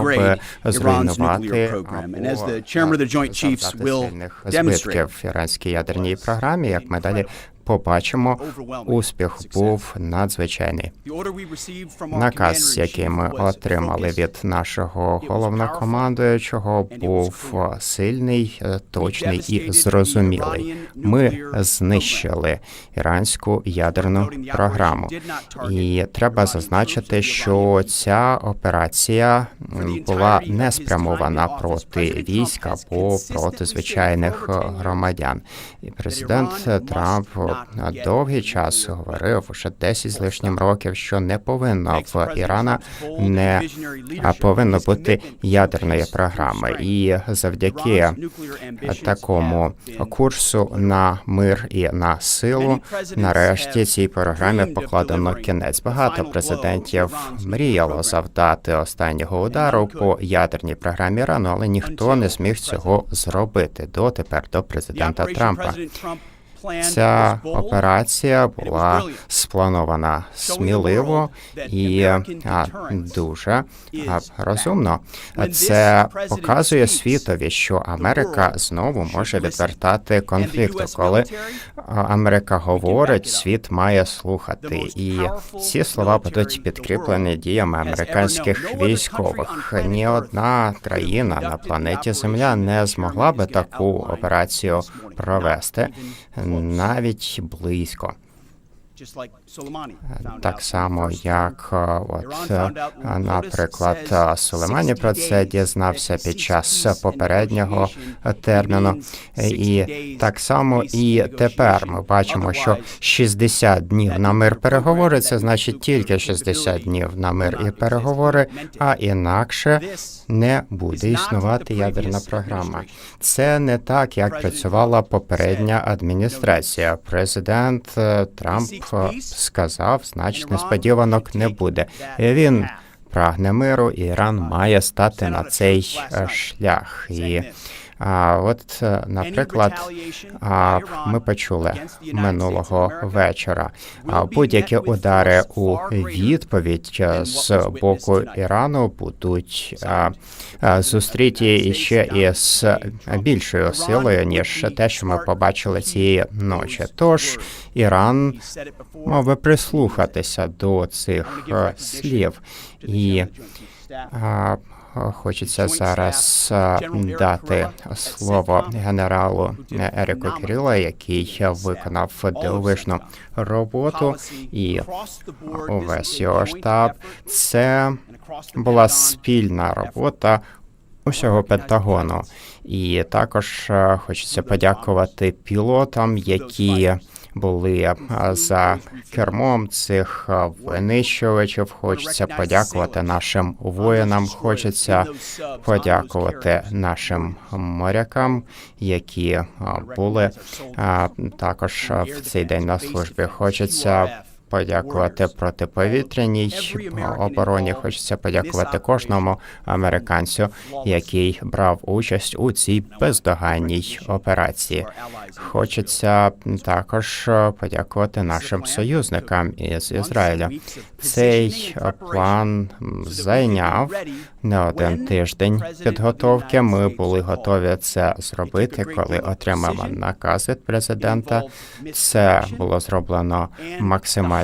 спроби зруйнувати або завдати сильних збитків іранській ядерній програмі. Як ми далі побачимо, успіх був надзвичайний. Наказ, який ми отримали від нашого головнокомандуючого, був сильний, точний і зрозумілий. Ми знищили іранську ядерну програму, і треба зазначити, що ця операція була не спрямована проти військ або проти звичайних громадян. І президент Трамп довгий час говорив вже 10 з лишнім років, що не повинно в Ірана не повинно бути ядерної програми, і завдяки такому курсу на мир і на силу, нарешті цій програмі покладено кінець. Багато президентів мріяло завдати останнього удару по ядерній програмі Ірану, але ніхто не зміг цього зробити дотепер до президента Трампа. Ця операція була спланована сміливо і дуже розумно. Це показує світові, що Америка знову може відвертати конфлікту. Коли Америка говорить, світ має слухати, і ці слова будуть підкріплені діями американських військових. Ні одна країна на планеті Земля не змогла би таку операцію провести навіть близько. Так само, як от наприклад, Сулеймані про це дізнався під час попереднього терміну, і так само і тепер ми бачимо, що 60 днів на мир переговори це значить тільки 60 днів на мир і переговори, а інакше не буде існувати ядерна програма. Це не так, як працювала попередня адміністрація. Президент Трамп сказав, значить несподіванок не буде. Він прагне миру, Іран має стати на цей шлях і. А от, наприклад, ми почули минулого вечора будь-які удари у відповідь з боку Ірану будуть зустріті ще із більшою силою ніж те, що ми побачили цієї ночі. Тож Іран мав би прислухатися до цих слів і. Хочеться зараз дати слово генералу Ерику Кирила, який виконав дивовижну роботу, і увесь його штаб. Це була спільна робота усього Пентагону, і також хочеться подякувати пілотам, які були за кермом цих винищувачів. Хочеться подякувати нашим воїнам. Хочеться подякувати нашим морякам, які були також в цей день на службі. Хочеться подякувати протиповітряній обороні. Хочеться подякувати кожному американцю, який брав участь у цій бездоганній операції. Хочеться також подякувати нашим союзникам із Ізраїля. Цей план зайняв не один тиждень підготовки. Ми були готові це зробити, коли отримали наказ від президента. Це було зроблено максимально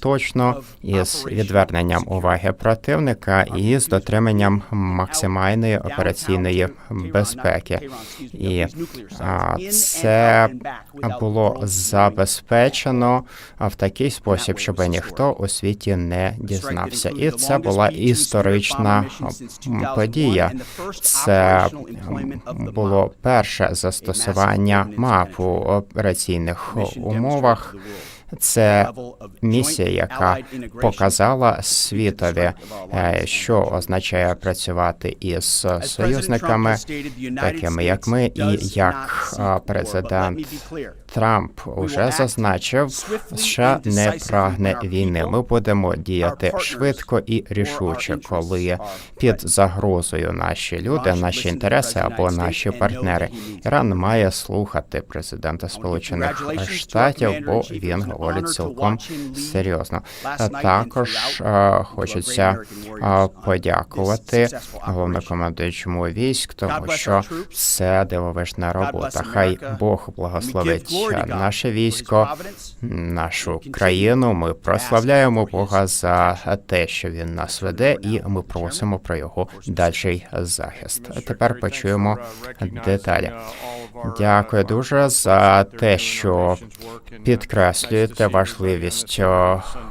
точно із відверненням уваги противника і з дотриманням максимальної операційної безпеки. І це було забезпечено в такий спосіб, щоб ніхто у світі не дізнався, і це була історична подія. Це було перше застосування МАП у операційних умовах. Це місія, яка показала світові, е, що означає працювати із союзниками, такими як ми, і як президент Трамп уже зазначив, США не прагне війни. Ми будемо діяти швидко і рішуче, коли під загрозою наші люди, наші інтереси або наші партнери. Іран має слухати президента Сполучених Штатів, бо він говорить цілком серйозно. Також е, хочеться е, подякувати головнокомандуючому військ, тому що це дивовижна робота. Хай Бог благословить наше військо, нашу країну. Ми прославляємо Бога за те, що він нас веде, і ми просимо про його дальший захист. Тепер почуємо деталі. Дякую дуже за те, що підкреслюєте важливість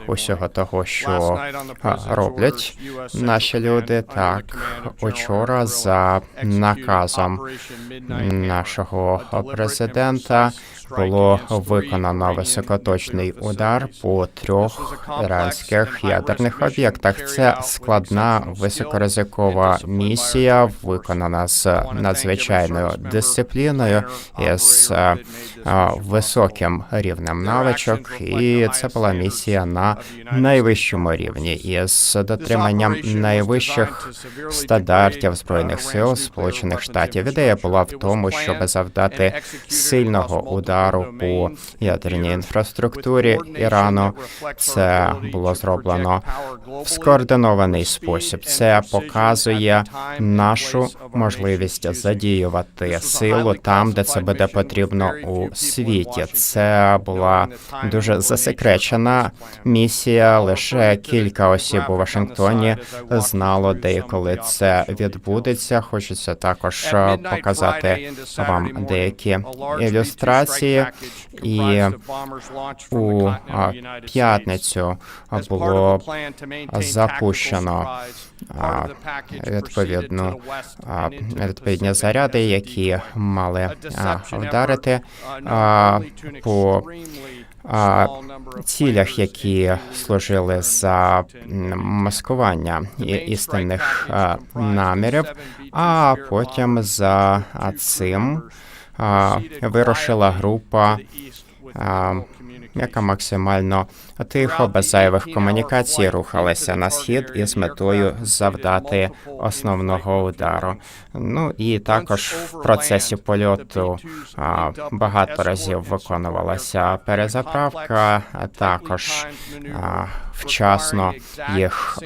усього того, що роблять наші люди. Так учора за наказом нашого президента було виконано високоточний удар по трьох іранських ядерних об'єктах. Це складна високоризикова місія, виконана з надзвичайною дисципліною і з е, високим рівнем навичок. І це була місія на найвищому рівні із дотриманням найвищих стандартів збройних сил Сполучених Штатів. Ідея була в тому, щоб завдати сильного удару удару по ядерній інфраструктурі Ірану. Це було зроблено в скоординований спосіб. Це показує нашу можливість задіювати силу там, де це буде потрібно у світі. Це була дуже засекречена місія. Лише кілька осіб у Вашингтоні знало, де і коли це відбудеться. Хочеться також показати вам деякі ілюстрації. І у п'ятницю було запущено відповідно відповідні заряди, які мали вдарити по цілях, які служили за маскування істинних намірів, а потім за цим вирушила група, яка максимально тихо, без зайвих комунікацій, рухалася на схід із метою завдати основного удару. Ну і також в процесі польоту багато разів виконувалася перезаправка, а також вчасно їх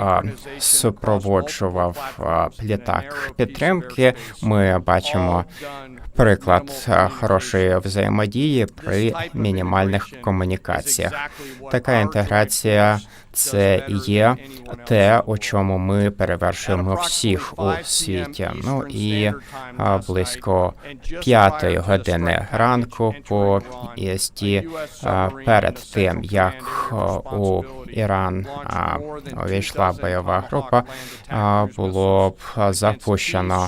супроводжував літак підтримки. Ми бачимо приклад хорошої взаємодії при мінімальних комунікаціях. Така інтеграція це є те, у чому ми перевершуємо всіх у світі. Ну і близько п'ятої години ранку по ІСТ перед тим як у Іран увійшла бойова група, було б запущено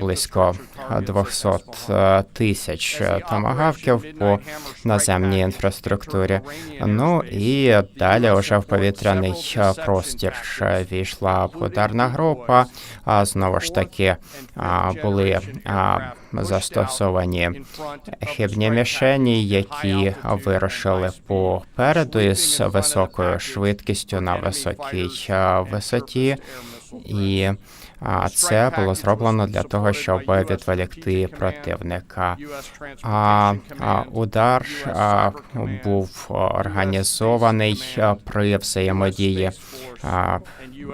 близько 200 тисяч томагавків по наземній інфраструктурі. Ну і далі вже в повітряний простір війшла ударна група. Знову ж таки були застосовані хибні мішені, які вирушили попереду із високою швидкістю на високій висоті. і а це було зроблено для того, щоб відволікти противника. А удар був організований при взаємодії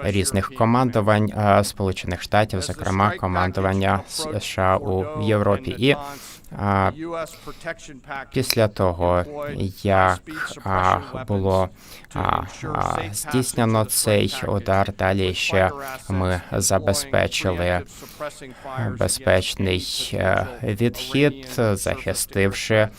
різних командувань Сполучених Штатів, зокрема командування США у Європі і після того, як було здійснено цей удар, далі ще ми забезпечили безпечний е, відхід, захистивши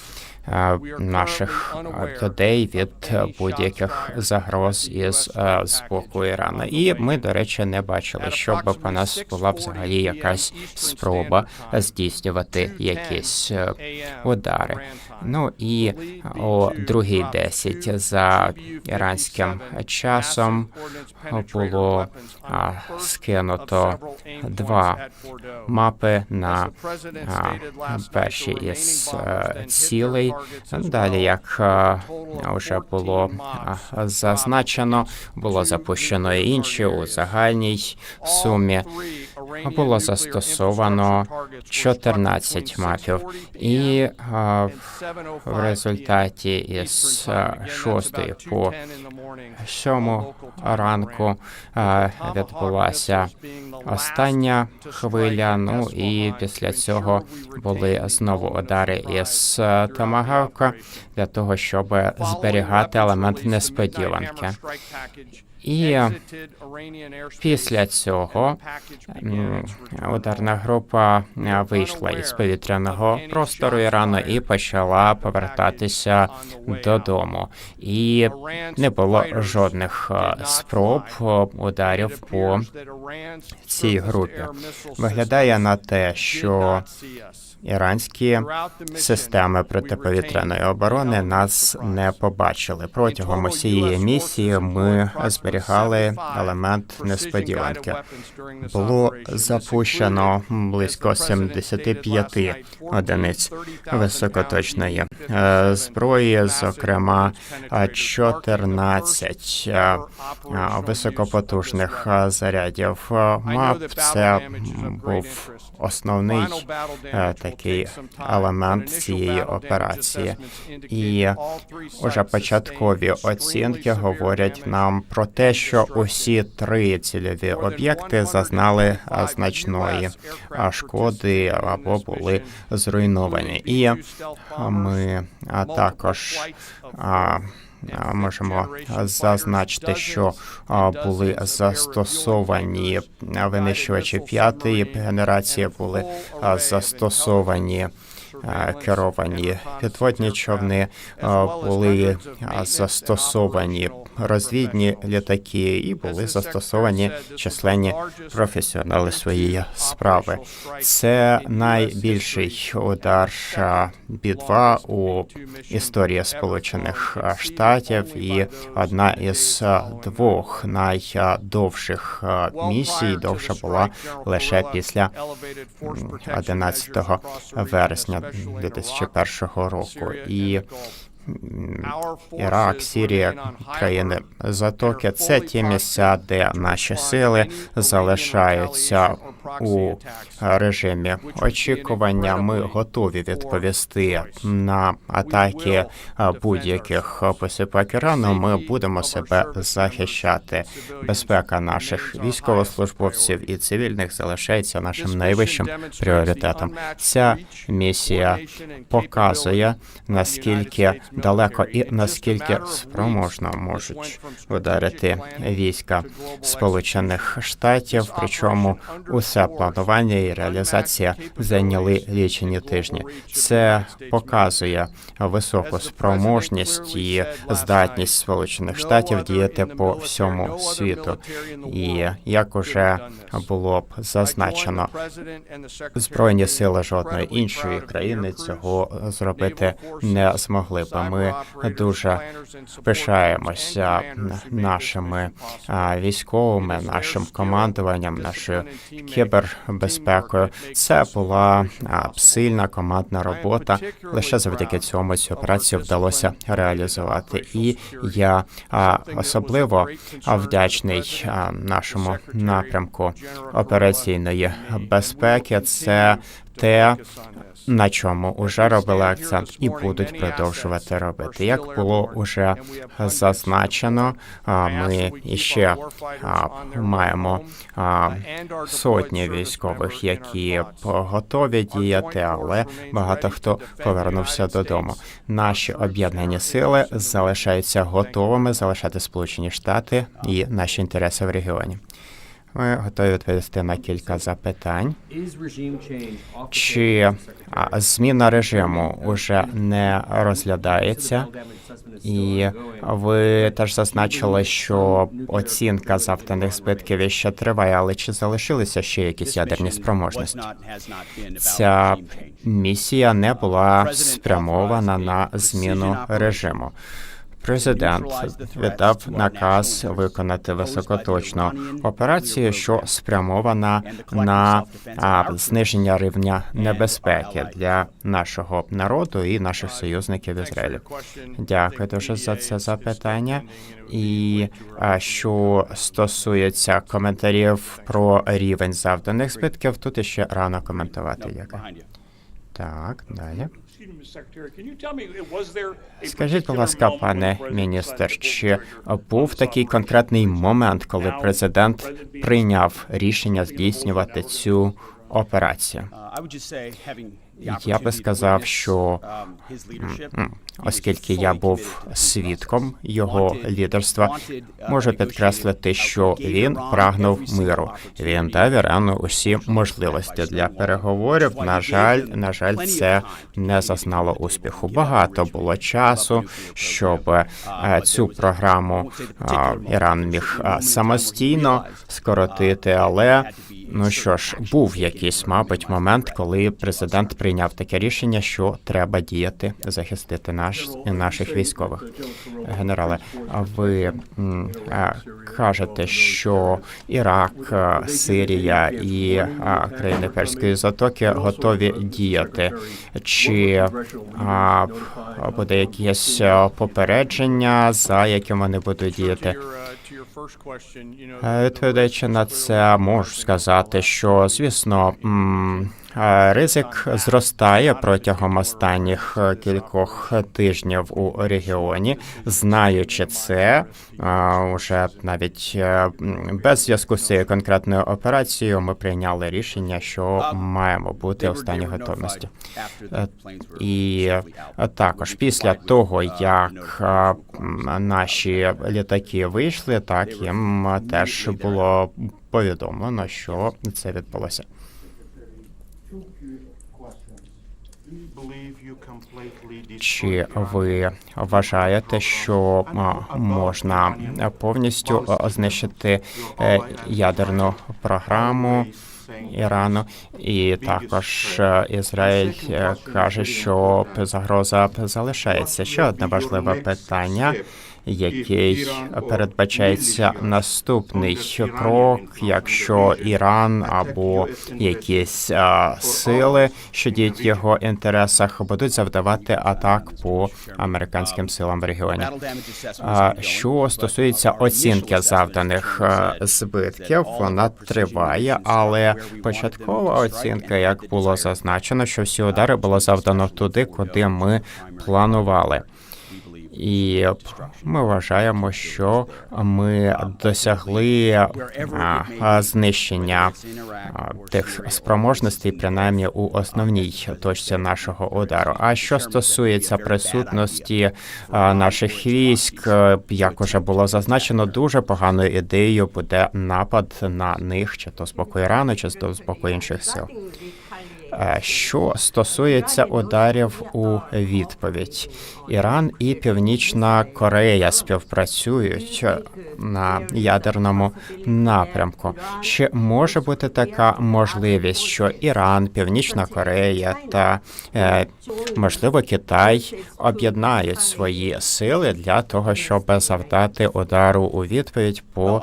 наших людей від будь-яких загроз із з боку Ірана. І ми, до речі, не бачили, щоб по нас була взагалі якась спроба здійснювати якісь удари. Ну і о другій 10 за іранським часом було скинуто два мапи на перші із е, цілей. Далі, як е, вже було зазначено, було запущено і інші у загальній сумі. Було застосовано 14 мапів, і в результаті із а, шостої по сьому ранку відбулася остання хвиля. Ну і після цього були знову удари із Томагавка для того, щоб зберігати елемент несподіванки. І після цього ударна група вийшла із повітряного простору Ірану і почала повертатися додому. І не було жодних е, спроб ударів по цій групі. Виглядає на те, що іранські системи протиповітряної оборони нас не побачили. Протягом усієї місії ми зберігали елемент несподіванки. Було запущено близько 75 одиниць високоточної е, зброї, зокрема 14 е, високопотужних зарядів. МАП це був основний е, такий елемент цієї операції, і уже початкові оцінки говорять нам про те, що усі три цільові об'єкти зазнали значної шкоди або були зруйновані, і ми також Можемо зазначити, що були застосовані винищувачі п'ятої генерації, були застосовані керовані підводні човни, були застосовані розвідні літаки і були застосовані численні професіонали своєї справи. Це найбільший удар Бі-2 у історії Сполучених Штатів і одна із двох найдовших місій. Довша була лише після 11 вересня 2001 року. І Ірак, Сірія, країни Затоки це ті місця, де наші сили залишаються у режимі очікування. Ми готові відповісти на атаки будь-яких посипок Ірану. Ми будемо себе захищати. Безпека наших військовослужбовців і цивільних залишається нашим найвищим пріоритетом. Ця місія показує наскільки далеко і наскільки спроможно можуть ударити війська Сполучених Штатів. Причому усе планування і реалізація зайняли лічені тижні. Це показує високу спроможність і здатність Сполучених Штатів діяти по всьому світу. І як уже було б зазначено, збройні сили жодної іншої країни цього зробити не змогли б. Ми дуже пишаємося нашими військовими, нашим командуванням, нашою кібербезпекою. Це була сильна командна робота. Лише завдяки цьому цю операцію вдалося реалізувати. І я особливо вдячний нашому напрямку операційної безпеки. Це те, на чому уже робили акцент, і будуть продовжувати робити. Як було уже зазначено, ми іще маємо сотні військових, які готові діяти, але багато хто повернувся додому. Наші об'єднані сили залишаються готовими залишати Сполучені Штати і наші інтереси в регіоні. Ми готові відповісти на кілька запитань. Чи зміна режиму уже не розглядається, І ви теж зазначили, що оцінка завданих збитків іще триває, але чи залишилися ще якісь ядерні спроможності? Ця місія не була спрямована на зміну режиму. Президент віддав наказ виконати високоточну операцію, що спрямована на зниження рівня небезпеки для нашого народу і наших союзників в. Дякую дуже за це запитання. І що стосується коментарів про рівень завданих збитків, тут іще рано коментувати. Як так, далі. Скажіть, будь ласка, пане міністр, чи був такий конкретний момент, коли президент прийняв рішення здійснювати цю операцію? Я би сказав, що м, оскільки я був свідком його лідерства, можу підкреслити, що він прагнув миру. Він дав Ірану усі можливості для переговорів. На жаль, на жаль, це не зазнало успіху. Багато було часу, щоб е, цю програму е, Іран міг е, самостійно скоротити, але Ну що ж, був якийсь, мабуть, момент, коли президент прийняв таке рішення, що треба діяти, захистити наш наших військових. Генерале, ви кажете, що Ірак, Сирія і країни Перської затоки готові діяти? Чи буде якесь попередження, за яким вони будуть діяти? Е, відповідаючи на це, можу сказати, що звісно ризик зростає протягом останніх е, кількох тижнів у регіоні. Знаючи це, уже навіть е, без зв'язку з цією конкретною операцією, ми прийняли рішення, що маємо бути у стані готовності. І також після того, як наші літаки вийшли, так їм теж було повідомлено, що це відбулося. Чи ви вважаєте, що можна повністю знищити е, ядерну програму Ірану? І також е, Ізраїль е, каже, що загроза залишається. Ще одне важливе питання який передбачається наступний крок, якщо Іран або якісь а, сили, що діють в його інтересах, будуть завдавати атак по американським силам в регіоні. А, що стосується оцінки завданих збитків, вона триває, але початкова оцінка, як було зазначено, що всі удари було завдано туди, куди ми планували. І ми вважаємо, що ми досягли знищення тих спроможностей, принаймні у основній точці нашого удару. А що стосується присутності наших військ, як уже було зазначено, дуже поганою ідеєю буде напад на них, чи то з боку Ірану, чи з боку інших сил. Е, що стосується ударів у відповідь, Іран і Північна Корея співпрацюють на ядерному напрямку. Чи може бути така можливість, що Іран, Північна Корея та е, можливо Китай об'єднають свої сили для того, щоб завдати удару у відповідь по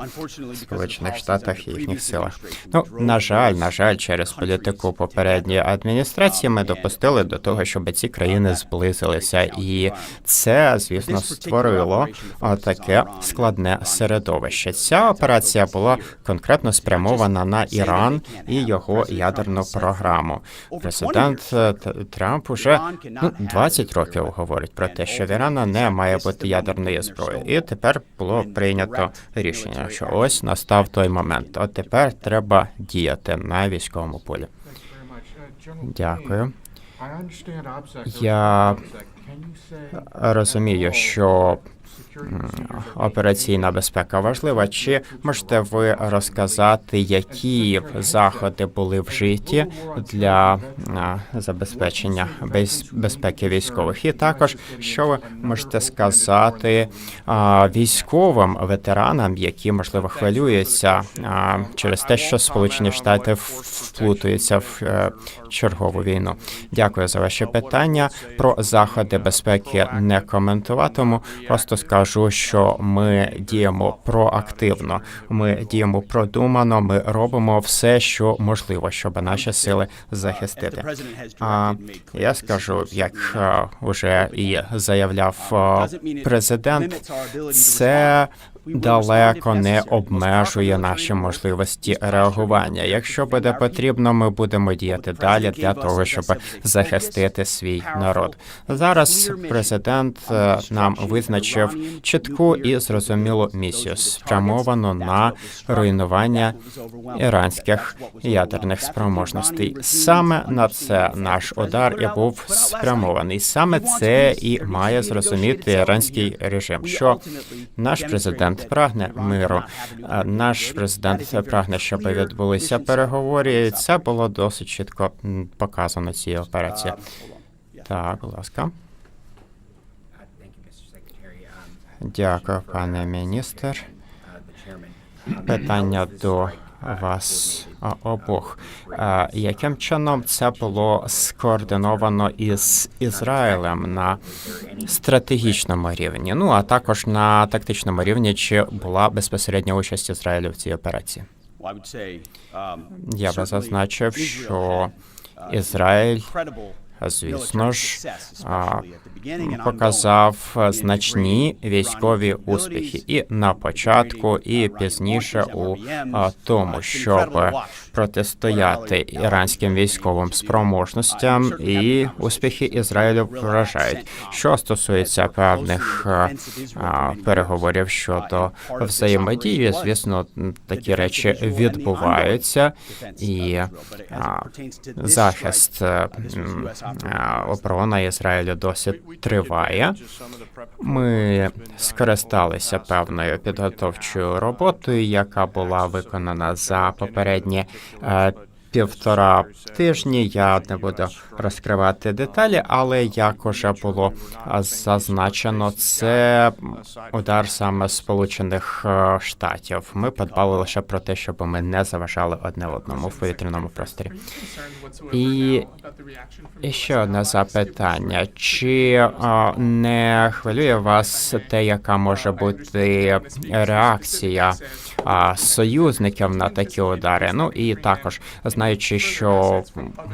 сполучених штатах і їхніх силах? Ну на жаль, на жаль, через політику попередньої адміністрації ми допустили до того, щоб ці країни зблизилися, і це, звісно, створило таке складне середовище. Ця операція була конкретно спрямована на Іран і його ядерну програму. Президент е, Трамп уже ну 20 років говорить про те, що в Ірана не має бути ядерної зброї, і тепер було прийнято рішення, що ось настав той момент. От тепер треба діяти на військовому полі. Дякую. Я розумію, що операційна безпека важлива. Чи можете ви розказати, які заходи були вжиті для забезпечення безпеки військових? І також що ви можете сказати військовим ветеранам, які можливо хвилюються через те, що Сполучені Штати вплутуються в е, чергову війну? Дякую за ваші питання. Про заходи безпеки не коментуватиму. Просто скажу, що ми діємо проактивно. Ми діємо продумано. Ми робимо все, що можливо, щоб наші сили захистити. А я скажу, як вже і заявляв президент, це далеко не обмежує наші можливості реагування. Якщо буде потрібно, ми будемо діяти далі для того, щоб захистити свій народ. Зараз президент е, нам визначив чітку і зрозумілу місію, спрямовану на руйнування іранських ядерних спроможностей. Саме на це наш удар і був спрямований. Саме це і має зрозуміти іранський режим, що наш президент президент прагне миру. Наш президент прагне, щоб відбулися переговори. і Це було досить чітко показано цієї операції. Так, будь ласка. Дякую, пане міністр. Питання до вас обох. Яким чином це було скоординовано із Ізраїлем на стратегічному рівні? Ну а також на тактичному рівні, чи була безпосередня участь Ізраїлю в цій операції? Я би зазначив, що Ізраїль звісно ж, показав значні військові успіхи і на початку, і пізніше у тому, щоб протистояти іранським військовим спроможностям, і успіхи Ізраїлю вражають. Що стосується певних переговорів щодо взаємодії, звісно, такі речі відбуваються, і захист оборона Ізраїлю досі триває. Ми скористалися певною підготовчою роботою, яка була виконана за попередні е, півтора тижні. Я не буду розкривати деталі, але як уже було зазначено, це удар саме Сполучених е, Штатів. Ми подбали лише про те, щоб ми не заважали одне одному в повітряному просторі. І і ще одне запитання: чи а, не хвилює вас те, яка може бути реакція а, союзників на такі удари? Ну і також знаючи, що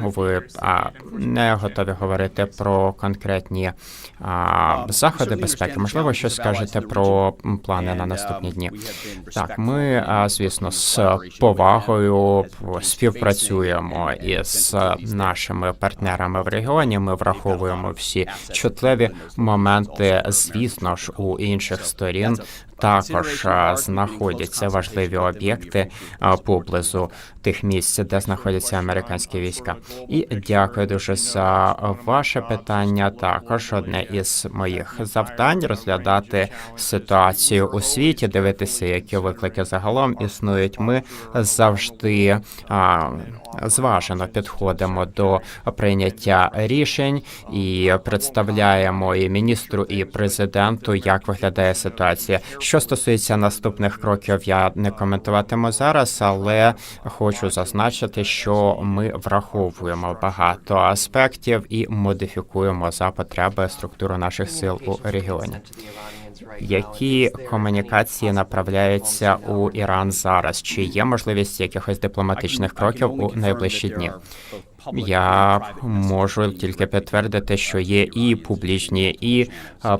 ви а, не готові говорити про конкретні а, заходи безпеки, можливо, щось скажете про плани на наступні дні. Так, ми а, звісно з повагою співпрацюємо із нашими партнерами в регіоні. Ми враховуємо всі чутливі моменти, звісно ж, у інших сторін також знаходяться важливі об'єкти поблизу тих місць, де знаходяться американські війська. І дякую дуже за ваше питання. Також одне із моїх завдань розглядати ситуацію у світі, дивитися, які виклики загалом існують. Ми завжди а, зважено підходимо до прийняття рішень і представляємо і міністру, і президенту, як виглядає ситуація. Що стосується наступних кроків, я не коментуватиму зараз, але хочу зазначити, що ми враховуємо багато аспектів і модифікуємо за потреби структуру наших сил у регіоні. Які комунікації направляються у Іран зараз? Чи є можливість якихось дипломатичних кроків у найближчі дні? Я можу тільки підтвердити, що є і публічні, і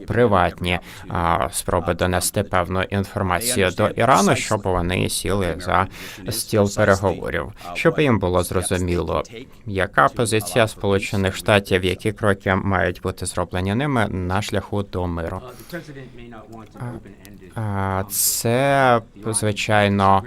приватні спроби донести певну інформацію до Ірану, щоб вони сіли за стіл переговорів, щоб їм було зрозуміло, яка позиція Сполучених Штатів, які кроки мають бути зроблені ними на шляху до миру. Це звичайно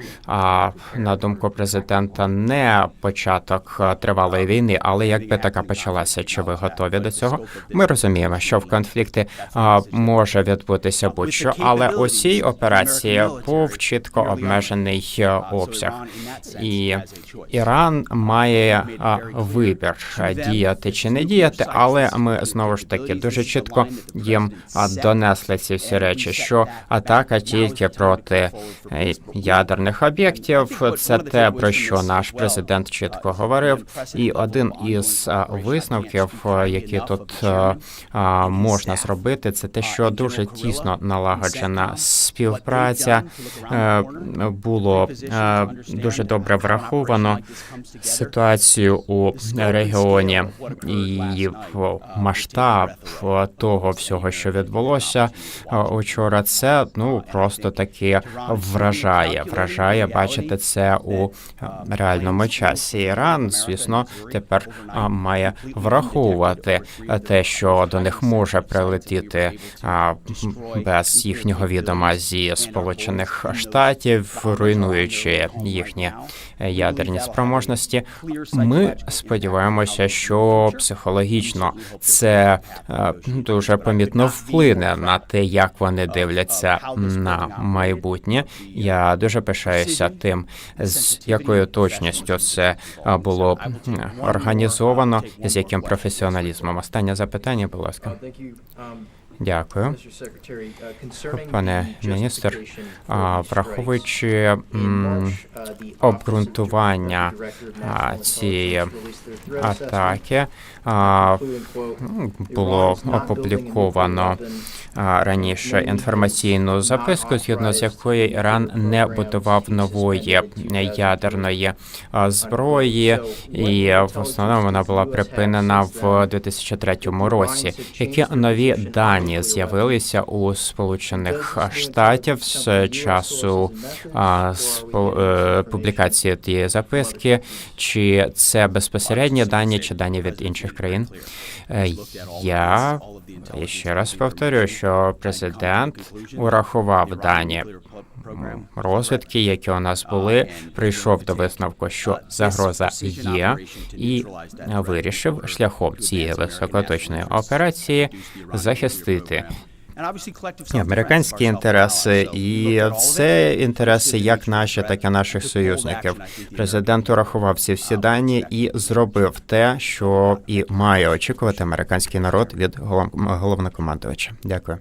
на думку президента не початок тривалої війни. Але якби така почалася, чи ви готові до цього? Ми розуміємо, що в конфлікті а, може відбутися будь-що, але у цій операції був чітко обмежений е, обсяг, і Іран має а, вибір діяти чи не діяти, але ми знову ж таки дуже чітко їм донесли ці всі речі, що атака тільки проти е, ядерних об'єктів. Це те про що наш президент чітко говорив. І один із висновків, а, які тут а, можна зробити, це те, що дуже тісно налагоджена співпраця е, було е, дуже добре враховано ситуацію у регіоні і масштаб того всього, що відбулося е, учора. Це ну просто таки вражає. Вражає бачити це у е, реальному часі. Іран, звісно, тепер має враховувати те, що до них може прилетіти без їхнього відома зі сполучених штатів, руйнуючи їхні ядерні спроможності. Ми сподіваємося, що психологічно це е, дуже помітно вплине на те, як вони дивляться на майбутнє. Я дуже пишаюся тим, з якою точністю це е, було організовано, з яким професіоналізмом. Останнє запитання, будь ласка. Дякую. Пане міністр, враховуючи обґрунтування а, цієї атаки було опубліковано раніше інформаційну записку, згідно з якою Іран не будував нової ядерної зброї, і в основному вона була припинена в 2003 році. Які нові дані з'явилися у Сполучених Штатів з часу а, спо- е, публікації тієї записки? Чи це безпосередні дані, чи дані від інших країн? Е, Я ще раз повторюю, що президент урахував дані розвідки, які у нас були, прийшов до висновку, що загроза є, і вирішив шляхом цієї високоточної операції захистити американські інтереси, і це інтереси як наші, так і наших союзників. Президент урахував ці всі дані і зробив те, що і має очікувати американський народ від голов- головнокомандувача. Дякую.